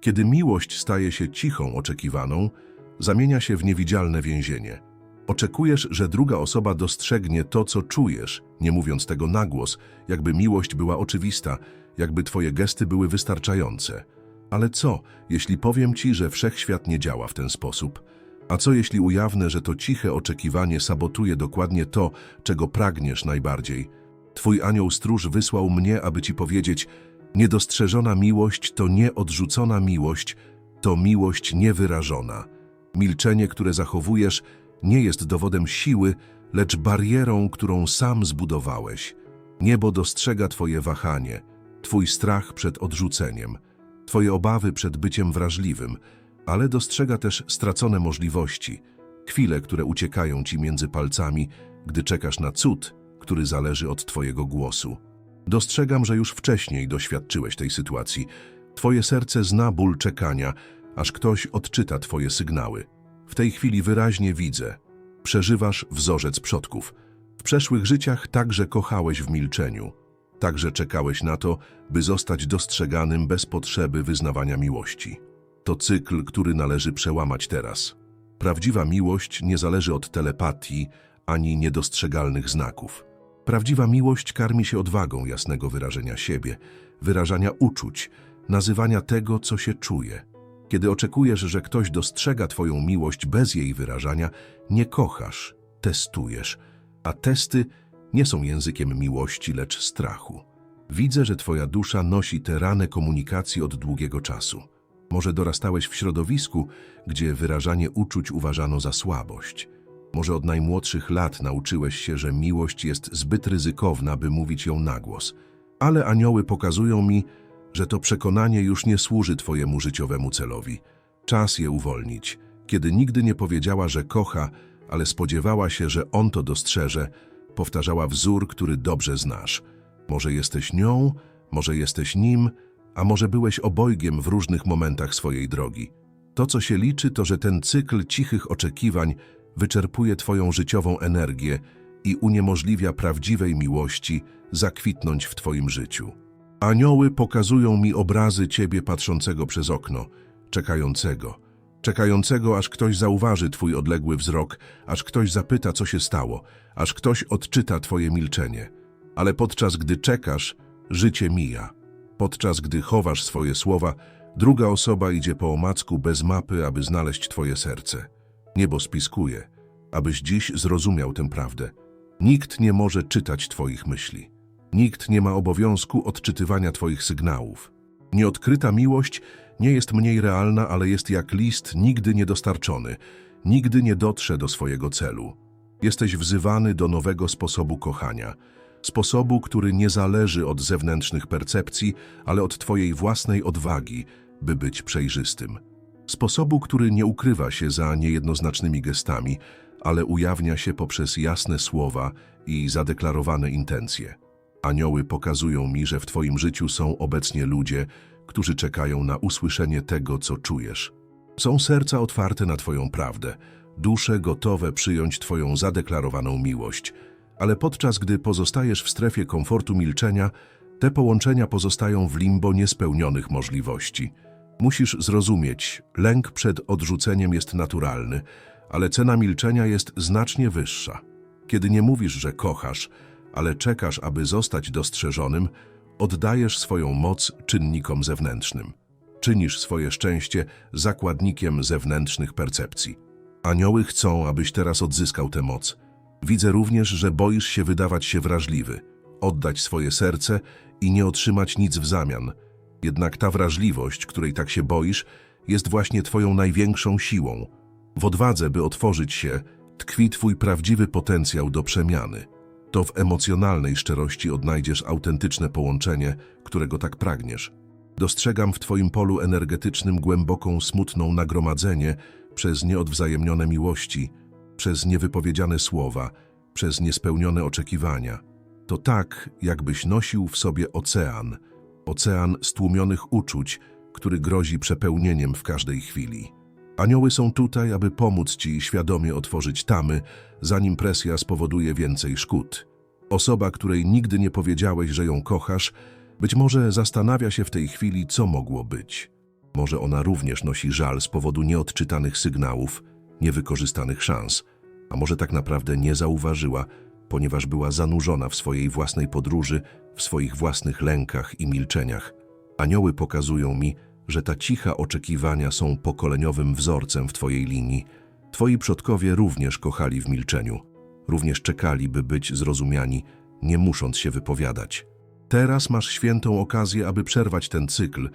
Kiedy miłość staje się cichą oczekiwaną, zamienia się w niewidzialne więzienie. Oczekujesz, że druga osoba dostrzegnie to, co czujesz, nie mówiąc tego na głos, jakby miłość była oczywista, jakby twoje gesty były wystarczające. Ale co, jeśli powiem ci, że wszechświat nie działa w ten sposób? A co jeśli ujawnię, że to ciche oczekiwanie sabotuje dokładnie to, czego pragniesz najbardziej? Twój anioł stróż wysłał mnie, aby ci powiedzieć, niedostrzeżona miłość to nieodrzucona miłość, to miłość niewyrażona. Milczenie, które zachowujesz, nie jest dowodem siły, lecz barierą, którą sam zbudowałeś. Niebo dostrzega twoje wahanie, twój strach przed odrzuceniem, twoje obawy przed byciem wrażliwym, ale dostrzega też stracone możliwości, chwile, które uciekają ci między palcami, gdy czekasz na cud, który zależy od twojego głosu. Dostrzegam, że już wcześniej doświadczyłeś tej sytuacji. Twoje serce zna ból czekania, aż ktoś odczyta twoje sygnały. W tej chwili wyraźnie widzę. Przeżywasz wzorzec przodków. W przeszłych życiach także kochałeś w milczeniu. Także czekałeś na to, by zostać dostrzeganym bez potrzeby wyznawania miłości. To cykl, który należy przełamać teraz. Prawdziwa miłość nie zależy od telepatii ani niedostrzegalnych znaków. Prawdziwa miłość karmi się odwagą jasnego wyrażenia siebie, wyrażania uczuć, nazywania tego, co się czuje. Kiedy oczekujesz, że ktoś dostrzega Twoją miłość bez jej wyrażania, nie kochasz, testujesz, a testy nie są językiem miłości, lecz strachu. Widzę, że Twoja dusza nosi tę ranę komunikacji od długiego czasu. Może dorastałeś w środowisku, gdzie wyrażanie uczuć uważano za słabość. Może od najmłodszych lat nauczyłeś się, że miłość jest zbyt ryzykowna, by mówić ją na głos. Ale anioły pokazują mi, że to przekonanie już nie służy Twojemu życiowemu celowi. Czas je uwolnić. Kiedy nigdy nie powiedziała, że kocha, ale spodziewała się, że on to dostrzeże, powtarzała wzór, który dobrze znasz. Może jesteś nią, może jesteś nim, a może byłeś obojgiem w różnych momentach swojej drogi. To, co się liczy, to, że ten cykl cichych oczekiwań wyczerpuje Twoją życiową energię i uniemożliwia prawdziwej miłości zakwitnąć w Twoim życiu. Anioły pokazują mi obrazy Ciebie patrzącego przez okno, czekającego, czekającego, aż ktoś zauważy Twój odległy wzrok, aż ktoś zapyta, co się stało, aż ktoś odczyta Twoje milczenie. Ale podczas gdy czekasz, życie mija. Podczas gdy chowasz swoje słowa, druga osoba idzie po omacku bez mapy, aby znaleźć Twoje serce. Niebo spiskuje, abyś dziś zrozumiał tę prawdę. Nikt nie może czytać Twoich myśli. Nikt nie ma obowiązku odczytywania Twoich sygnałów. Nieodkryta miłość nie jest mniej realna, ale jest jak list nigdy niedostarczony, nigdy nie dotrze do swojego celu. Jesteś wzywany do nowego sposobu kochania, sposobu, który nie zależy od zewnętrznych percepcji, ale od Twojej własnej odwagi, by być przejrzystym. Sposobu, który nie ukrywa się za niejednoznacznymi gestami, ale ujawnia się poprzez jasne słowa i zadeklarowane intencje. Anioły pokazują mi, że w Twoim życiu są obecnie ludzie, którzy czekają na usłyszenie tego, co czujesz. Są serca otwarte na Twoją prawdę, dusze gotowe przyjąć Twoją zadeklarowaną miłość, ale podczas gdy pozostajesz w strefie komfortu milczenia, te połączenia pozostają w limbo niespełnionych możliwości. Musisz zrozumieć, lęk przed odrzuceniem jest naturalny, ale cena milczenia jest znacznie wyższa. Kiedy nie mówisz, że kochasz, ale czekasz, aby zostać dostrzeżonym, oddajesz swoją moc czynnikom zewnętrznym. Czynisz swoje szczęście zakładnikiem zewnętrznych percepcji. Anioły chcą, abyś teraz odzyskał tę moc. Widzę również, że boisz się wydawać się wrażliwy, oddać swoje serce i nie otrzymać nic w zamian. Jednak ta wrażliwość, której tak się boisz, jest właśnie twoją największą siłą. W odwadze, by otworzyć się, tkwi twój prawdziwy potencjał do przemiany. To w emocjonalnej szczerości odnajdziesz autentyczne połączenie, którego tak pragniesz. Dostrzegam w twoim polu energetycznym głęboką, smutną nagromadzenie przez nieodwzajemnione miłości, przez niewypowiedziane słowa, przez niespełnione oczekiwania. To tak, jakbyś nosił w sobie ocean, ocean stłumionych uczuć, który grozi przepełnieniem w każdej chwili. Anioły są tutaj, aby pomóc ci świadomie otworzyć tamy, zanim presja spowoduje więcej szkód. Osoba, której nigdy nie powiedziałeś, że ją kochasz, być może zastanawia się w tej chwili, co mogło być. Może ona również nosi żal z powodu nieodczytanych sygnałów, niewykorzystanych szans, a może tak naprawdę nie zauważyła, ponieważ była zanurzona w swojej własnej podróży, w swoich własnych lękach i milczeniach. Anioły pokazują mi, że ta cicha oczekiwania są pokoleniowym wzorcem w Twojej linii. Twoi przodkowie również kochali w milczeniu, również czekali, by być zrozumiani, nie musząc się wypowiadać. Teraz masz świętą okazję, aby przerwać ten cykl,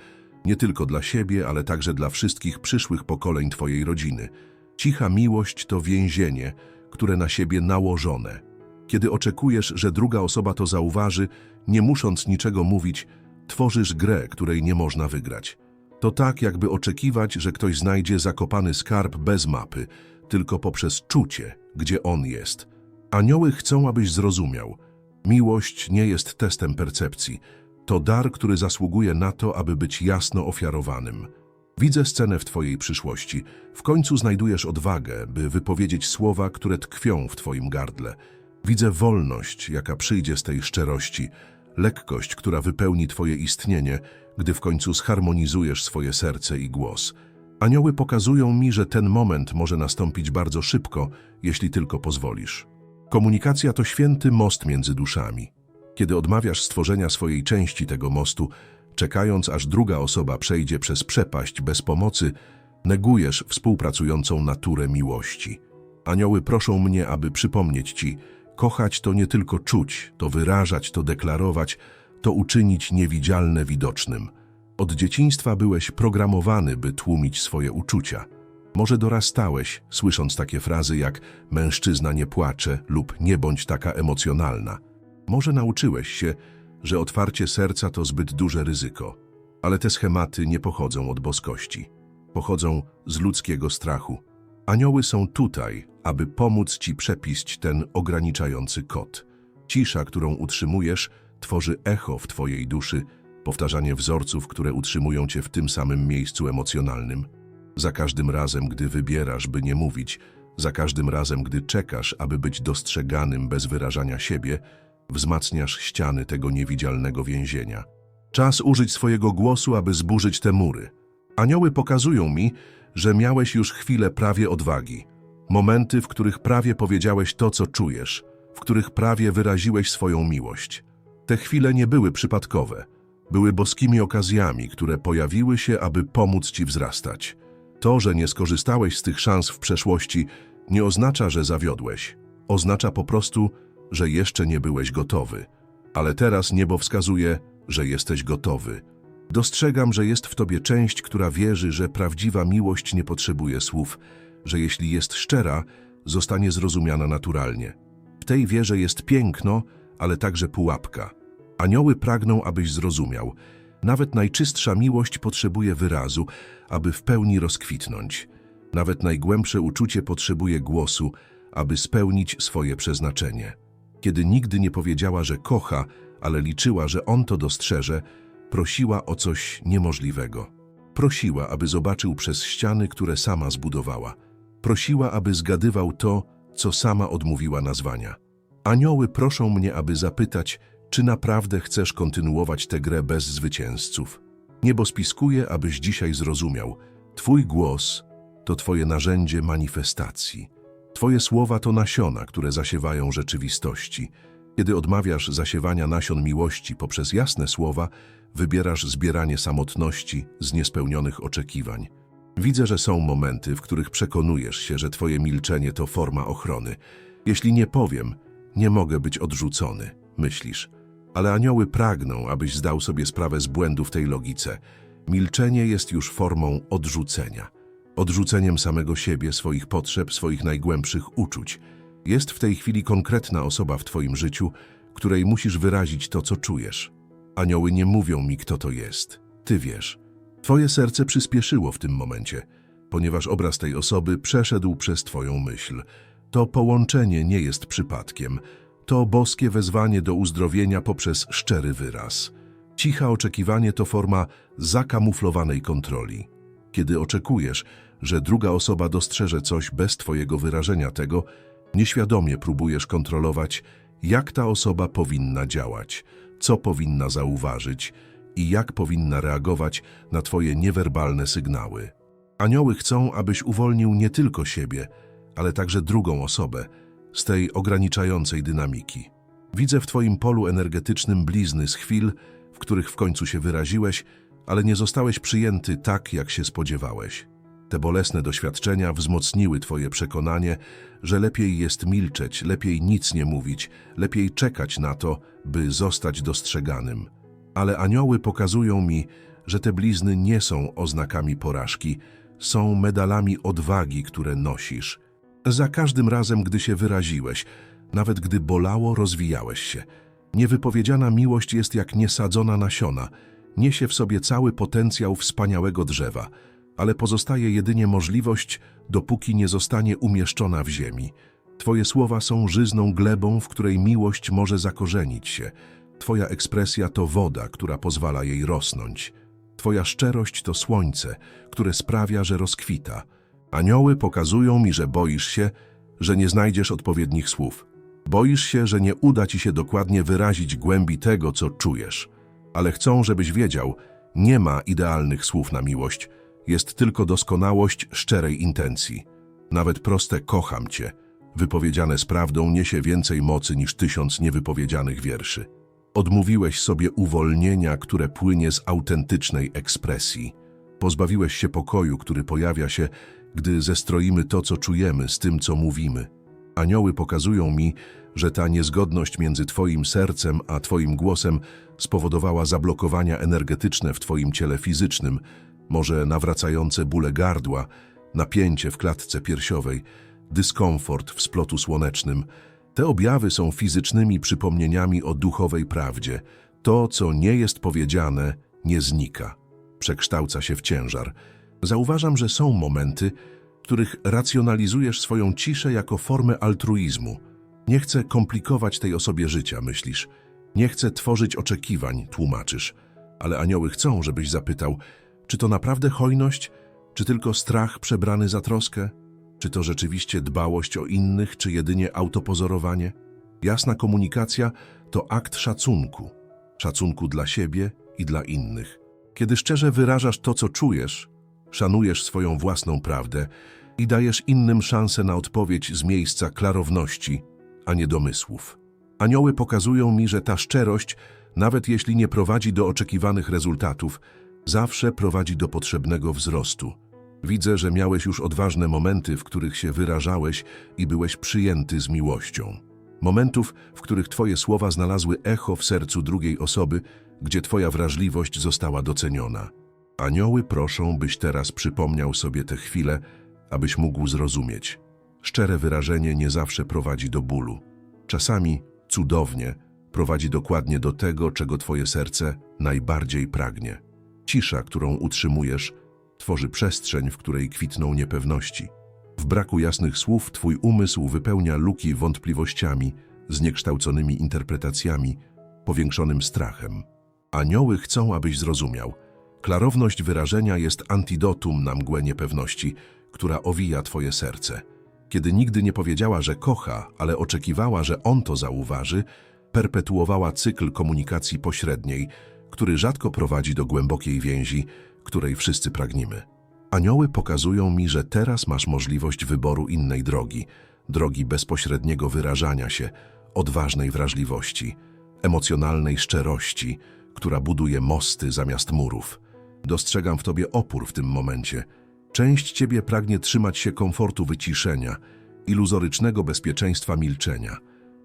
nie tylko dla siebie, ale także dla wszystkich przyszłych pokoleń Twojej rodziny. Cicha miłość to więzienie, które na siebie nałożone. Kiedy oczekujesz, że druga osoba to zauważy, nie musząc niczego mówić, tworzysz grę, której nie można wygrać. To tak, jakby oczekiwać, że ktoś znajdzie zakopany skarb bez mapy, tylko poprzez czucie, gdzie on jest. Anioły chcą, abyś zrozumiał. Miłość nie jest testem percepcji. To dar, który zasługuje na to, aby być jasno ofiarowanym. Widzę scenę w Twojej przyszłości. W końcu znajdujesz odwagę, by wypowiedzieć słowa, które tkwią w Twoim gardle. Widzę wolność, jaka przyjdzie z tej szczerości, lekkość, która wypełni Twoje istnienie, gdy w końcu zharmonizujesz swoje serce i głos. Anioły pokazują mi, że ten moment może nastąpić bardzo szybko, jeśli tylko pozwolisz. Komunikacja to święty most między duszami. Kiedy odmawiasz stworzenia swojej części tego mostu, czekając aż druga osoba przejdzie przez przepaść bez pomocy, negujesz współpracującą naturę miłości. Anioły proszą mnie, aby przypomnieć Ci, kochać to nie tylko czuć, to wyrażać, to deklarować, to uczynić niewidzialne widocznym. Od dzieciństwa byłeś programowany, by tłumić swoje uczucia. Może dorastałeś, słysząc takie frazy jak mężczyzna nie płacze lub nie bądź taka emocjonalna. Może nauczyłeś się, że otwarcie serca to zbyt duże ryzyko, ale te schematy nie pochodzą od boskości. Pochodzą z ludzkiego strachu. Anioły są tutaj, aby pomóc ci przepiść ten ograniczający kod. Cisza, którą utrzymujesz, tworzy echo w twojej duszy, powtarzanie wzorców, które utrzymują cię w tym samym miejscu emocjonalnym. Za każdym razem, gdy wybierasz, by nie mówić, za każdym razem, gdy czekasz, aby być dostrzeganym bez wyrażania siebie, wzmacniasz ściany tego niewidzialnego więzienia. Czas użyć swojego głosu, aby zburzyć te mury. Anioły pokazują mi, że miałeś już chwilę prawie odwagi. Momenty, w których prawie powiedziałeś to, co czujesz, w których prawie wyraziłeś swoją miłość. Te chwile nie były przypadkowe. Były boskimi okazjami, które pojawiły się, aby pomóc ci wzrastać. To, że nie skorzystałeś z tych szans w przeszłości, nie oznacza, że zawiodłeś. Oznacza po prostu, że jeszcze nie byłeś gotowy. Ale teraz niebo wskazuje, że jesteś gotowy. Dostrzegam, że jest w tobie część, która wierzy, że prawdziwa miłość nie potrzebuje słów, że jeśli jest szczera, zostanie zrozumiana naturalnie. W tej wierze jest piękno, ale także pułapka. Anioły pragną, abyś zrozumiał. Nawet najczystsza miłość potrzebuje wyrazu, aby w pełni rozkwitnąć. Nawet najgłębsze uczucie potrzebuje głosu, aby spełnić swoje przeznaczenie. Kiedy nigdy nie powiedziała, że kocha, ale liczyła, że on to dostrzeże, prosiła o coś niemożliwego. Prosiła, aby zobaczył przez ściany, które sama zbudowała. Prosiła, aby zgadywał to, co sama odmówiła nazwania. Anioły proszą mnie, aby zapytać, czy naprawdę chcesz kontynuować tę grę bez zwycięzców. Niebo spiskuje, abyś dzisiaj zrozumiał. Twój głos to Twoje narzędzie manifestacji. Twoje słowa to nasiona, które zasiewają rzeczywistości. Kiedy odmawiasz zasiewania nasion miłości poprzez jasne słowa, wybierasz zbieranie samotności z niespełnionych oczekiwań. Widzę, że są momenty, w których przekonujesz się, że Twoje milczenie to forma ochrony. Jeśli nie powiem, nie mogę być odrzucony, myślisz. Ale anioły pragną, abyś zdał sobie sprawę z błędu w tej logice. Milczenie jest już formą odrzucenia. Odrzuceniem samego siebie, swoich potrzeb, swoich najgłębszych uczuć. Jest w tej chwili konkretna osoba w Twoim życiu, której musisz wyrazić to, co czujesz. Anioły nie mówią mi, kto to jest. Ty wiesz. Twoje serce przyspieszyło w tym momencie, ponieważ obraz tej osoby przeszedł przez Twoją myśl. To połączenie nie jest przypadkiem. To boskie wezwanie do uzdrowienia poprzez szczery wyraz. Ciche oczekiwanie to forma zakamuflowanej kontroli. Kiedy oczekujesz, że druga osoba dostrzeże coś bez Twojego wyrażenia tego, nieświadomie próbujesz kontrolować, jak ta osoba powinna działać, co powinna zauważyć, i jak powinna reagować na Twoje niewerbalne sygnały. Anioły chcą, abyś uwolnił nie tylko siebie, ale także drugą osobę z tej ograniczającej dynamiki. Widzę w Twoim polu energetycznym blizny z chwil, w których w końcu się wyraziłeś, ale nie zostałeś przyjęty tak, jak się spodziewałeś. Te bolesne doświadczenia wzmocniły Twoje przekonanie, że lepiej jest milczeć, lepiej nic nie mówić, lepiej czekać na to, by zostać dostrzeganym. Ale anioły pokazują mi, że te blizny nie są oznakami porażki, są medalami odwagi, które nosisz. Za każdym razem, gdy się wyraziłeś, nawet gdy bolało, rozwijałeś się. Niewypowiedziana miłość jest jak niesadzona nasiona, niesie w sobie cały potencjał wspaniałego drzewa, ale pozostaje jedynie możliwość, dopóki nie zostanie umieszczona w ziemi. Twoje słowa są żyzną glebą, w której miłość może zakorzenić się. Twoja ekspresja to woda, która pozwala jej rosnąć. Twoja szczerość to słońce, które sprawia, że rozkwita. Anioły pokazują mi, że boisz się, że nie znajdziesz odpowiednich słów. Boisz się, że nie uda ci się dokładnie wyrazić głębi tego, co czujesz. Ale chcą, żebyś wiedział, nie ma idealnych słów na miłość, jest tylko doskonałość szczerej intencji. Nawet proste kocham cię, wypowiedziane z prawdą, niesie więcej mocy niż tysiąc niewypowiedzianych wierszy. Odmówiłeś sobie uwolnienia, które płynie z autentycznej ekspresji. Pozbawiłeś się pokoju, który pojawia się, gdy zestroimy to, co czujemy, z tym, co mówimy. Anioły pokazują mi, że ta niezgodność między Twoim sercem a Twoim głosem spowodowała zablokowania energetyczne w Twoim ciele fizycznym, może nawracające bóle gardła, napięcie w klatce piersiowej, dyskomfort w splotu słonecznym. Te objawy są fizycznymi przypomnieniami o duchowej prawdzie. To, co nie jest powiedziane, nie znika. Przekształca się w ciężar. Zauważam, że są momenty, w których racjonalizujesz swoją ciszę jako formę altruizmu. Nie chcę komplikować tej osobie życia, myślisz. Nie chcę tworzyć oczekiwań, tłumaczysz. Ale anioły chcą, żebyś zapytał, czy to naprawdę hojność, czy tylko strach przebrany za troskę? Czy to rzeczywiście dbałość o innych, czy jedynie autopozorowanie? Jasna komunikacja to akt szacunku. Szacunku dla siebie i dla innych. Kiedy szczerze wyrażasz to, co czujesz, szanujesz swoją własną prawdę i dajesz innym szansę na odpowiedź z miejsca klarowności, a nie domysłów. Anioły pokazują mi, że ta szczerość, nawet jeśli nie prowadzi do oczekiwanych rezultatów, zawsze prowadzi do potrzebnego wzrostu. Widzę, że miałeś już odważne momenty, w których się wyrażałeś i byłeś przyjęty z miłością. Momentów, w których Twoje słowa znalazły echo w sercu drugiej osoby, gdzie Twoja wrażliwość została doceniona. Anioły proszą, byś teraz przypomniał sobie te chwile, abyś mógł zrozumieć. Szczere wyrażenie nie zawsze prowadzi do bólu. Czasami, cudownie, prowadzi dokładnie do tego, czego Twoje serce najbardziej pragnie. Cisza, którą utrzymujesz, tworzy przestrzeń, w której kwitną niepewności. W braku jasnych słów Twój umysł wypełnia luki wątpliwościami, zniekształconymi interpretacjami, powiększonym strachem. Anioły chcą, abyś zrozumiał. Klarowność wyrażenia jest antidotum na mgłę niepewności, która owija Twoje serce. Kiedy nigdy nie powiedziała, że kocha, ale oczekiwała, że on to zauważy, perpetuowała cykl komunikacji pośredniej, który rzadko prowadzi do głębokiej więzi, której wszyscy pragnimy. Anioły pokazują mi, że teraz masz możliwość wyboru innej drogi, drogi bezpośredniego wyrażania się, odważnej wrażliwości, emocjonalnej szczerości, która buduje mosty zamiast murów. Dostrzegam w tobie opór w tym momencie. Część ciebie pragnie trzymać się komfortu wyciszenia, iluzorycznego bezpieczeństwa milczenia.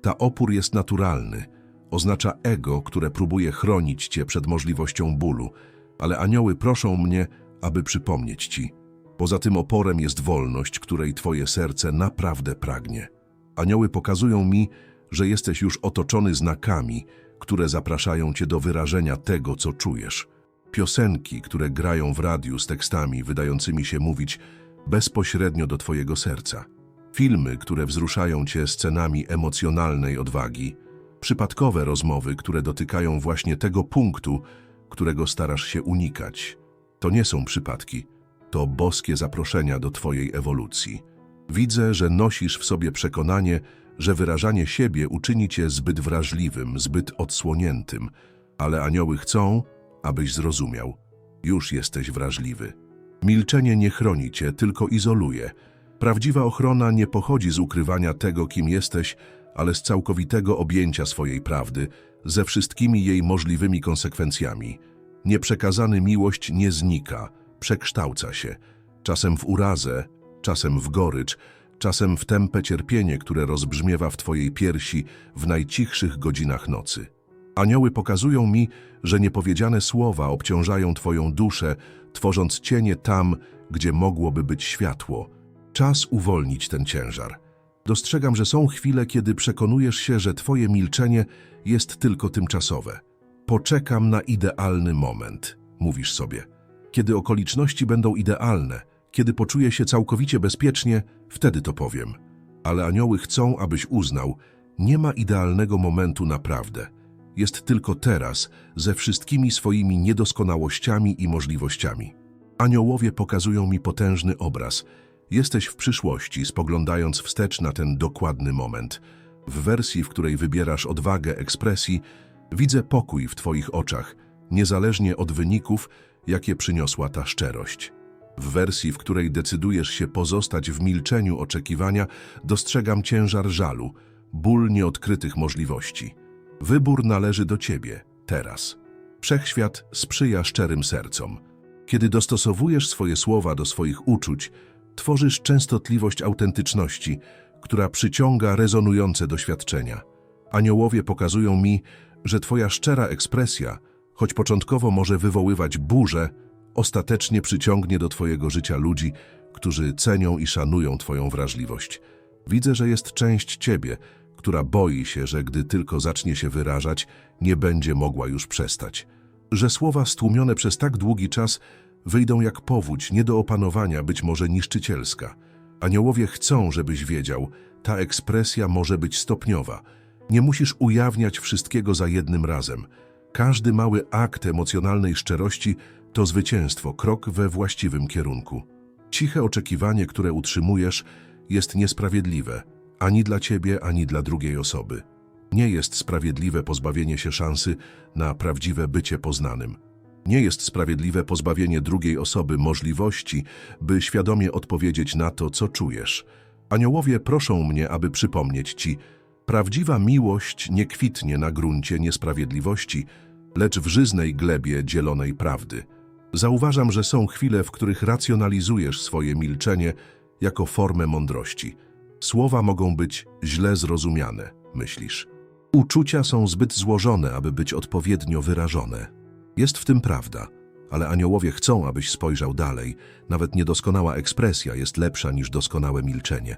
Ta opór jest naturalny, oznacza ego, które próbuje chronić cię przed możliwością bólu, ale anioły proszą mnie, aby przypomnieć ci. Poza tym oporem jest wolność, której twoje serce naprawdę pragnie. Anioły pokazują mi, że jesteś już otoczony znakami, które zapraszają cię do wyrażenia tego, co czujesz. Piosenki, które grają w radiu z tekstami wydającymi się mówić bezpośrednio do twojego serca. Filmy, które wzruszają cię scenami emocjonalnej odwagi. Przypadkowe rozmowy, które dotykają właśnie tego punktu, którego starasz się unikać. To nie są przypadki, to boskie zaproszenia do Twojej ewolucji. Widzę, że nosisz w sobie przekonanie, że wyrażanie siebie uczyni Cię zbyt wrażliwym, zbyt odsłoniętym, ale anioły chcą, abyś zrozumiał. Już jesteś wrażliwy. Milczenie nie chroni cię, tylko izoluje. Prawdziwa ochrona nie pochodzi z ukrywania tego, kim jesteś, ale z całkowitego objęcia swojej prawdy, ze wszystkimi jej możliwymi konsekwencjami. Nieprzekazany miłość nie znika, przekształca się. Czasem w urazę, czasem w gorycz, czasem w tępe cierpienie, które rozbrzmiewa w twojej piersi w najcichszych godzinach nocy. Anioły pokazują mi, że niepowiedziane słowa obciążają twoją duszę, tworząc cienie tam, gdzie mogłoby być światło. Czas uwolnić ten ciężar. Dostrzegam, że są chwile, kiedy przekonujesz się, że twoje milczenie jest tylko tymczasowe. Poczekam na idealny moment, mówisz sobie. Kiedy okoliczności będą idealne, kiedy poczuję się całkowicie bezpiecznie, wtedy to powiem. Ale anioły chcą, abyś uznał, nie ma idealnego momentu naprawdę. Jest tylko teraz, ze wszystkimi swoimi niedoskonałościami i możliwościami. Aniołowie pokazują mi potężny obraz. Jesteś w przyszłości, spoglądając wstecz na ten dokładny moment. W wersji, w której wybierasz odwagę ekspresji, widzę pokój w Twoich oczach, niezależnie od wyników, jakie przyniosła ta szczerość. W wersji, w której decydujesz się pozostać w milczeniu oczekiwania, dostrzegam ciężar żalu, ból nieodkrytych możliwości. Wybór należy do Ciebie, teraz. Wszechświat sprzyja szczerym sercom. Kiedy dostosowujesz swoje słowa do swoich uczuć, tworzysz częstotliwość autentyczności, która przyciąga rezonujące doświadczenia. Aniołowie pokazują mi, że Twoja szczera ekspresja, choć początkowo może wywoływać burzę, ostatecznie przyciągnie do Twojego życia ludzi, którzy cenią i szanują Twoją wrażliwość. Widzę, że jest część Ciebie, która boi się, że gdy tylko zacznie się wyrażać, nie będzie mogła już przestać. Że słowa stłumione przez tak długi czas wyjdą jak powódź, nie do opanowania, być może niszczycielska. Aniołowie chcą, żebyś wiedział, ta ekspresja może być stopniowa. Nie musisz ujawniać wszystkiego za jednym razem. Każdy mały akt emocjonalnej szczerości to zwycięstwo, krok we właściwym kierunku. Ciche oczekiwanie, które utrzymujesz, jest niesprawiedliwe ani dla ciebie, ani dla drugiej osoby. Nie jest sprawiedliwe pozbawienie się szansy na prawdziwe bycie poznanym. Nie jest sprawiedliwe pozbawienie drugiej osoby możliwości, by świadomie odpowiedzieć na to, co czujesz. Aniołowie proszą mnie, aby przypomnieć ci, prawdziwa miłość nie kwitnie na gruncie niesprawiedliwości, lecz w żyznej glebie dzielonej prawdy. Zauważam, że są chwile, w których racjonalizujesz swoje milczenie jako formę mądrości. Słowa mogą być źle zrozumiane, myślisz. Uczucia są zbyt złożone, aby być odpowiednio wyrażone. Jest w tym prawda, ale aniołowie chcą, abyś spojrzał dalej. Nawet niedoskonała ekspresja jest lepsza niż doskonałe milczenie.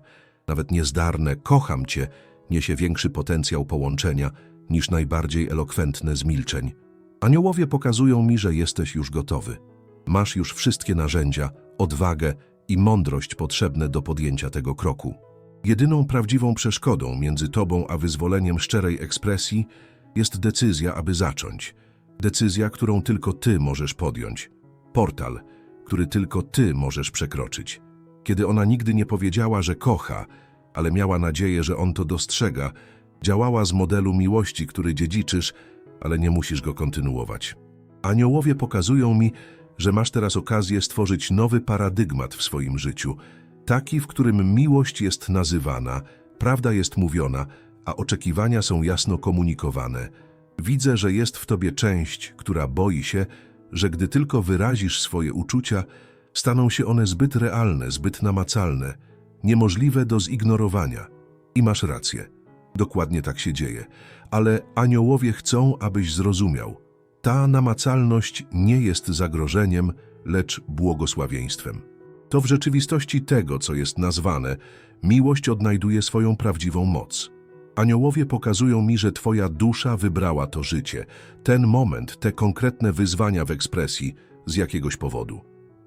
Nawet niezdarne kocham cię niesie większy potencjał połączenia niż najbardziej elokwentne z milczeń. Aniołowie pokazują mi, że jesteś już gotowy. Masz już wszystkie narzędzia, odwagę i mądrość potrzebne do podjęcia tego kroku. Jedyną prawdziwą przeszkodą między tobą a wyzwoleniem szczerej ekspresji jest decyzja, aby zacząć. Decyzja, którą tylko ty możesz podjąć. Portal, który tylko ty możesz przekroczyć. Kiedy ona nigdy nie powiedziała, że kocha, ale miała nadzieję, że on to dostrzega, działała z modelu miłości, który dziedziczysz, ale nie musisz go kontynuować. Aniołowie pokazują mi, że masz teraz okazję stworzyć nowy paradygmat w swoim życiu, taki, w którym miłość jest nazywana, prawda jest mówiona, a oczekiwania są jasno komunikowane. Widzę, że jest w tobie część, która boi się, że gdy tylko wyrazisz swoje uczucia, staną się one zbyt realne, zbyt namacalne, niemożliwe do zignorowania. I masz rację. Dokładnie tak się dzieje. Ale aniołowie chcą, abyś zrozumiał. Ta namacalność nie jest zagrożeniem, lecz błogosławieństwem. To w rzeczywistości tego, co jest nazwane, miłość odnajduje swoją prawdziwą moc. Aniołowie pokazują mi, że Twoja dusza wybrała to życie, ten moment, te konkretne wyzwania w ekspresji z jakiegoś powodu.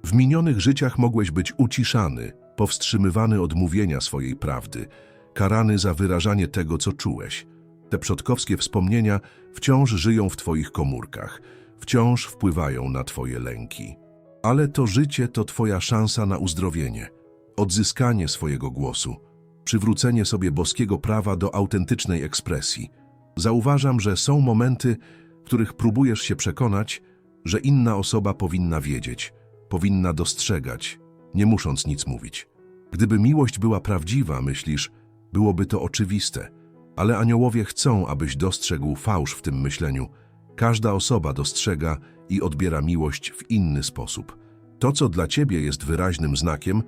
W minionych życiach mogłeś być uciszany, powstrzymywany od mówienia swojej prawdy, karany za wyrażanie tego, co czułeś. Te przodkowskie wspomnienia wciąż żyją w Twoich komórkach, wciąż wpływają na Twoje lęki. Ale to życie to Twoja szansa na uzdrowienie, odzyskanie swojego głosu, przywrócenie sobie boskiego prawa do autentycznej ekspresji. Zauważam, że są momenty, w których próbujesz się przekonać, że inna osoba powinna wiedzieć, powinna dostrzegać, nie musząc nic mówić. Gdyby miłość była prawdziwa, myślisz, byłoby to oczywiste, ale aniołowie chcą, abyś dostrzegł fałsz w tym myśleniu. Każda osoba dostrzega i odbiera miłość w inny sposób. To, co dla ciebie jest wyraźnym znakiem,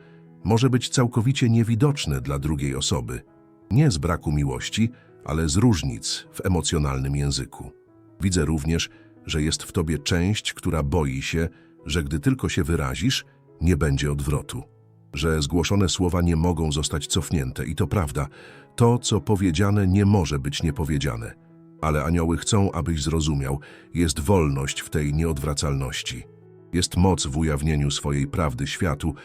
może być całkowicie niewidoczne dla drugiej osoby. Nie z braku miłości, ale z różnic w emocjonalnym języku. Widzę również, że jest w tobie część, która boi się, że gdy tylko się wyrazisz, nie będzie odwrotu. Że zgłoszone słowa nie mogą zostać cofnięte i to prawda, to, co powiedziane, nie może być niepowiedziane. Ale anioły chcą, abyś zrozumiał, jest wolność w tej nieodwracalności. Jest moc w ujawnieniu swojej prawdy światu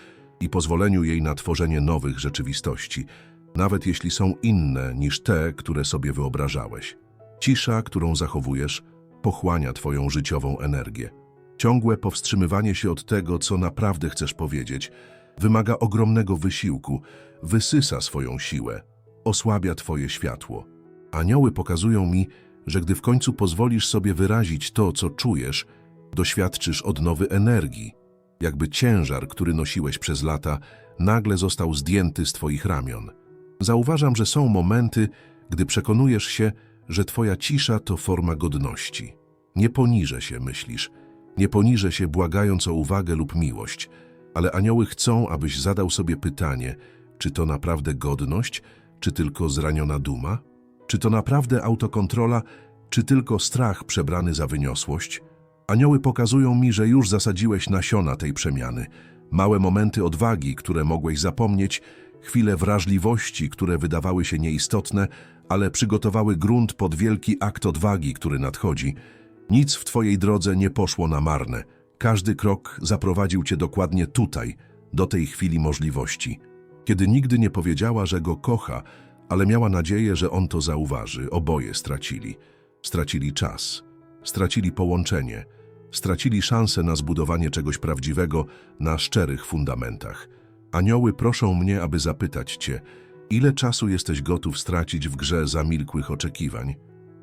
i pozwoleniu jej na tworzenie nowych rzeczywistości, nawet jeśli są inne niż te, które sobie wyobrażałeś. Cisza, którą zachowujesz, pochłania twoją życiową energię. Ciągłe powstrzymywanie się od tego, co naprawdę chcesz powiedzieć, wymaga ogromnego wysiłku, wysysa swoją siłę, osłabia twoje światło. Anioły pokazują mi, że gdy w końcu pozwolisz sobie wyrazić to, co czujesz, doświadczysz odnowy energii, jakby ciężar, który nosiłeś przez lata, nagle został zdjęty z twoich ramion. Zauważam, że są momenty, gdy przekonujesz się, że twoja cisza to forma godności. Nie poniżę się, myślisz, nie poniżę się błagając o uwagę lub miłość, ale anioły chcą, abyś zadał sobie pytanie, czy to naprawdę godność, czy tylko zraniona duma? Czy to naprawdę autokontrola, czy tylko strach przebrany za wyniosłość? Anioły pokazują mi, że już zasadziłeś nasiona tej przemiany. Małe momenty odwagi, które mogłeś zapomnieć, chwile wrażliwości, które wydawały się nieistotne, ale przygotowały grunt pod wielki akt odwagi, który nadchodzi. Nic w twojej drodze nie poszło na marne. Każdy krok zaprowadził cię dokładnie tutaj, do tej chwili możliwości. Kiedy nigdy nie powiedziała, że go kocha, ale miała nadzieję, że on to zauważy, oboje stracili. Stracili czas, stracili połączenie, stracili szansę na zbudowanie czegoś prawdziwego na szczerych fundamentach. Anioły proszą mnie, aby zapytać cię, ile czasu jesteś gotów stracić w grze zamilkłych oczekiwań?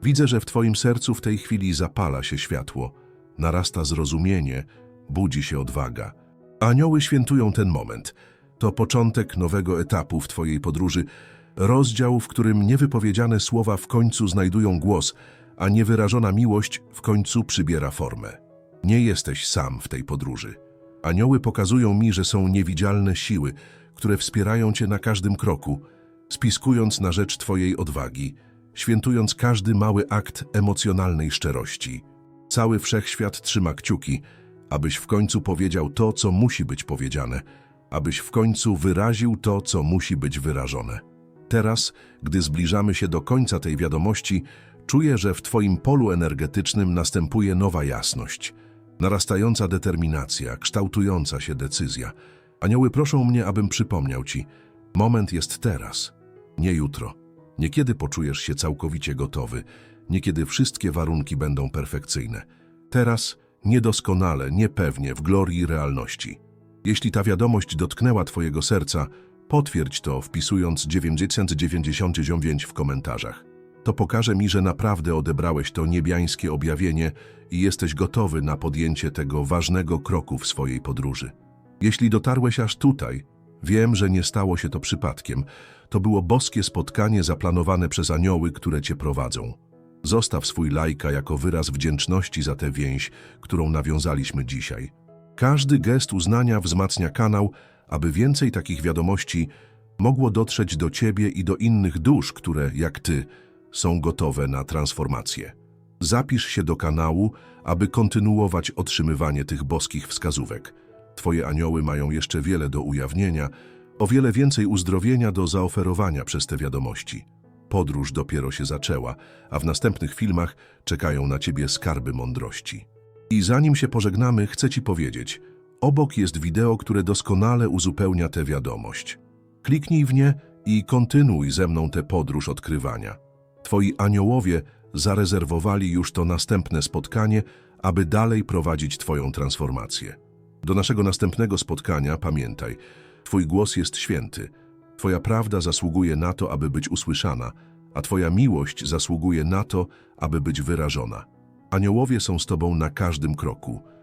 Widzę, że w twoim sercu w tej chwili zapala się światło, narasta zrozumienie, budzi się odwaga. Anioły świętują ten moment. To początek nowego etapu w twojej podróży, rozdział, w którym niewypowiedziane słowa w końcu znajdują głos, a niewyrażona miłość w końcu przybiera formę. Nie jesteś sam w tej podróży. Anioły pokazują mi, że są niewidzialne siły, które wspierają cię na każdym kroku, spiskując na rzecz twojej odwagi, świętując każdy mały akt emocjonalnej szczerości. Cały wszechświat trzyma kciuki, abyś w końcu powiedział to, co musi być powiedziane, abyś w końcu wyraził to, co musi być wyrażone. Teraz, gdy zbliżamy się do końca tej wiadomości, czuję, że w Twoim polu energetycznym następuje nowa jasność, narastająca determinacja, kształtująca się decyzja. Anioły proszą mnie, abym przypomniał Ci, moment jest teraz, nie jutro. Niekiedy poczujesz się całkowicie gotowy, niekiedy wszystkie warunki będą perfekcyjne. Teraz niedoskonale, niepewnie, w glorii realności. Jeśli ta wiadomość dotknęła Twojego serca, potwierdź to wpisując 999 w komentarzach. To pokaże mi, że naprawdę odebrałeś to niebiańskie objawienie i jesteś gotowy na podjęcie tego ważnego kroku w swojej podróży. Jeśli dotarłeś aż tutaj, wiem, że nie stało się to przypadkiem. To było boskie spotkanie zaplanowane przez anioły, które Cię prowadzą. Zostaw swój lajka jako wyraz wdzięczności za tę więź, którą nawiązaliśmy dzisiaj. Każdy gest uznania wzmacnia kanał, aby więcej takich wiadomości mogło dotrzeć do Ciebie i do innych dusz, które, jak Ty, są gotowe na transformację. Zapisz się do kanału, aby kontynuować otrzymywanie tych boskich wskazówek. Twoje anioły mają jeszcze wiele do ujawnienia, o wiele więcej uzdrowienia do zaoferowania przez te wiadomości. Podróż dopiero się zaczęła, a w następnych filmach czekają na Ciebie skarby mądrości. I zanim się pożegnamy, chcę Ci powiedzieć, obok jest wideo, które doskonale uzupełnia tę wiadomość. Kliknij w nie i kontynuuj ze mną tę podróż odkrywania. Twoi aniołowie zarezerwowali już to następne spotkanie, aby dalej prowadzić Twoją transformację. Do naszego następnego spotkania pamiętaj, Twój głos jest święty, Twoja prawda zasługuje na to, aby być usłyszana, a Twoja miłość zasługuje na to, aby być wyrażona. Aniołowie są z Tobą na każdym kroku –